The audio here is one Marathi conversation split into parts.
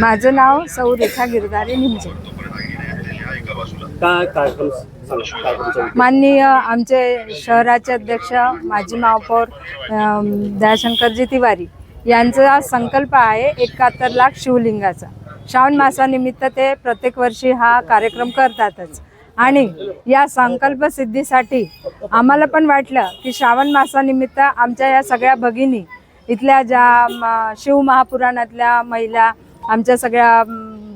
माझं नाव सौ रेखा गिरधारे निमजे. काय कार्यक्रम? माननीय आमचे शहराचे अध्यक्ष माजी महापौर दयाशंकरजी तिवारी यांचा संकल्प आहे एकाहत्तर लाख शिवलिंगाचा. श्रावण मासानिमित्त ते प्रत्येक वर्षी हा कार्यक्रम करतातच. आणि या संकल्प सिद्धीसाठी आम्हाला पण वाटलं की श्रावण मासानिमित्त आमच्या या सगळ्या भगिनी इथल्या ज्या म, शिव महापुराणातल्या महिला आमच्या सगळ्या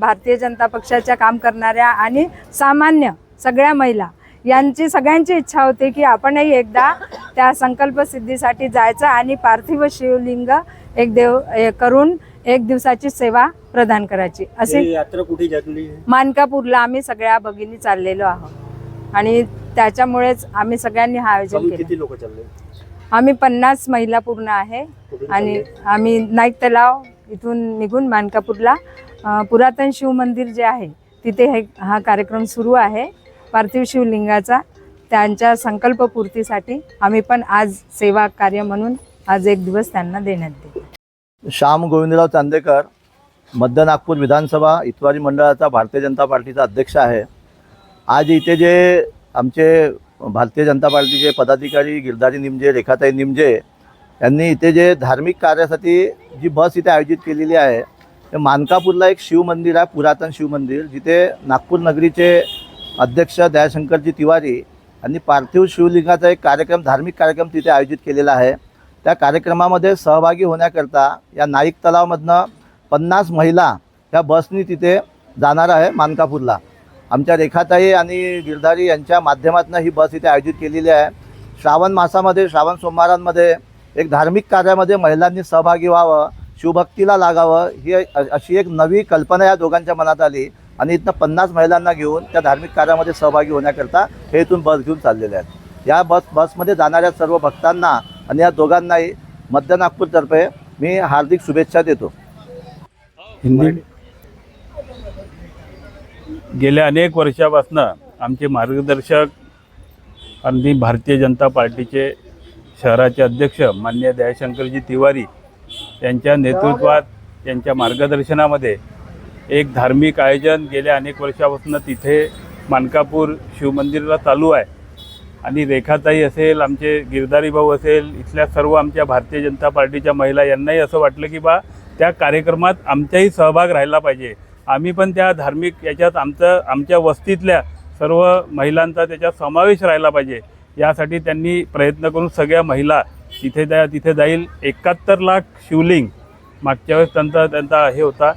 भारतीय जनता पक्षाच्या काम करणाऱ्या आणि सामान्य सगळ्या महिला यांची सगळ्यांची इच्छा होती की आपणही एकदा त्या संकल्पसिद्धीसाठी जायचं आणि पार्थिव शिवलिंग एक देव करून एक दिवसाची सेवा प्रदान करायची. ही यात्रा कुठे मानकापूरला आम्ही सगळ्या भगिनी चाललेलो आहोत. आणि त्याच्यामुळेच आम्ही सगळ्यांनी हा आयोजन केलं. आम्ही पन्नास महिला पूर्ण आहे आणि? आम्ही नाईक तलाव इथून निघून मानकापूरला पुरातन शिव मंदिर जे आहे तिथे हे हा कार्यक्रम सुरू आहे. पार्थिव शिवलिंगाचा त्यांच्या संकल्पपूर्तीसाठी आम्ही पण आज सेवा कार्य म्हणून आज एक दिवस त्यांना देण्यात येईल श्याम गोविंदराव चांदेकर मध्य नागपूर विधानसभा इतवारी मंडळाचा भारतीय जनता पार्टीचा अध्यक्ष आहे. आज इथे जे आमचे भारतीय जनता पार्टीचे पदाधिकारी गिरधारी निमजे रेखाताई निमजे यांनी इथे जे धार्मिक कार्यासाठी जी बस इथे आयोजित केलेली आहे ते मानकापूरला एक शिवमंदिर आहे पुरातन शिवमंदिर जिथे नागपूर नगरीचे अध्यक्ष दयाशंकरजी तिवारी यांनी पार्थिव शिवलिंगाचा एक कार्यक्रम धार्मिक कार्यक्रम तिथे आयोजित केलेला आहे. त्या कार्यक्रमामध्ये सहभागी होण्याकरता या नाईक तलावमधनं पन्नास महिला ह्या बसनी तिथे जाणार आहे मानकापूरला. आमच्या रेखाताई आणि गिरधारी यांच्या माध्यमातून ही बस इथे आयोजित केलेली आहे. श्रावण मासामध्ये श्रावण सोमवारांमध्ये एक धार्मिक कार्यामध्ये महिलांनी सहभागी व्हावं शिवभक्तीला लागावं ही अशी एक नवी कल्पना या दोघांच्या मनात आली. आणि इथनं पन्नास महिलांना घेऊन त्या धार्मिक कार्यामध्ये सहभागी होण्याकरता हे इथून बस घेऊन चाललेले आहेत. या बस बसमध्ये जाणाऱ्या सर्व भक्तांना आणि या दोघांनाही मध्य नागपूरतर्फे मी हार्दिक शुभेच्छा देतो. हिंदी. गेल्या अनेक वर्षापासून आमचे मार्गदर्शक आणि भारतीय जनता पार्टीचे शहराचे अध्यक्ष मान्य दयाशंकरजी तिवारी यांच्या नेतृत्वात त्यांच्या मार्गदर्शनामध्ये एक धार्मिक आयोजन गेल्या अनेक वर्षापासून तिथे मानकापूर शिवमंदिरला चालू आहे. आणि रेखाताई असेल आमचे गिरधारी भाऊ असेल इथल्या सर्व आमच्या भारतीय जनता पार्टीच्या महिला यांनाही असं वाटलं की बा त्या कार्यक्रमात आमचाही सहभाग राहिला पाहिजे. आम्ही पण त्या धार्मिक याच्यात आमचं आमच्या वस्तीतल्या सर्व महिलांचा त्याच्यात समावेश राहिला पाहिजे. यासाठी त्यांनी प्रयत्न करून सगळ्या महिला तिथे जा तिथे जाईल. एकाहत्तर लाख शिवलिंग. मागच्या वेळेस त्यांचा त्यांचा हे होता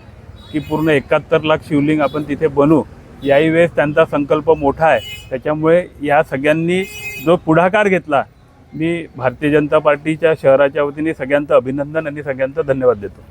की पूर्ण एकाहत्तर लाख शिवलिंग आपण तिथे बनू. याही वेळेस त्यांचा संकल्प मोठा आहे. त्याच्यामुळे या सगळ्यांनी जो पुढाकार घेतला मी भारतीय जनता पार्टीच्या शहराच्या वतीने सगळ्यांचं अभिनंदन आणि सगळ्यांचा धन्यवाद देतो.